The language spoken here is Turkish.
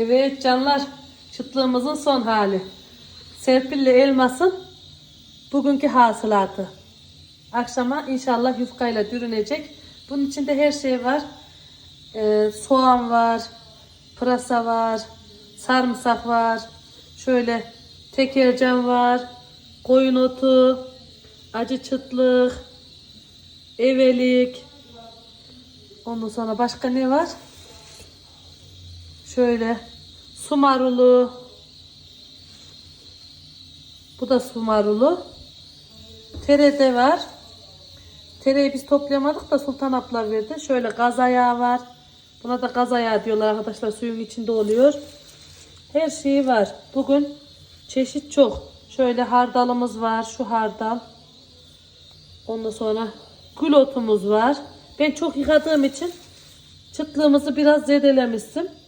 Evet canlar, çıtlığımızın son hali. Serpil'le elmasın bugünkü hasılatı. Akşama inşallah yufkayla dürünecek. Bunun içinde her şey var. Ee, soğan var, pırasa var, sarımsak var. Şöyle tekercan var, koyun otu, acı çıtlık, evelik. Ondan sonra başka ne var? Şöyle su marulu. Bu da su marulu. Terede var. Tereyi biz toplayamadık da Sultan abla verdi. Şöyle gaz ayağı var. Buna da gaz ayağı diyorlar arkadaşlar. Suyun içinde oluyor. Her şeyi var. Bugün çeşit çok. Şöyle hardalımız var. Şu hardal. Ondan sonra gül otumuz var. Ben çok yıkadığım için çıtlığımızı biraz zedelemiştim.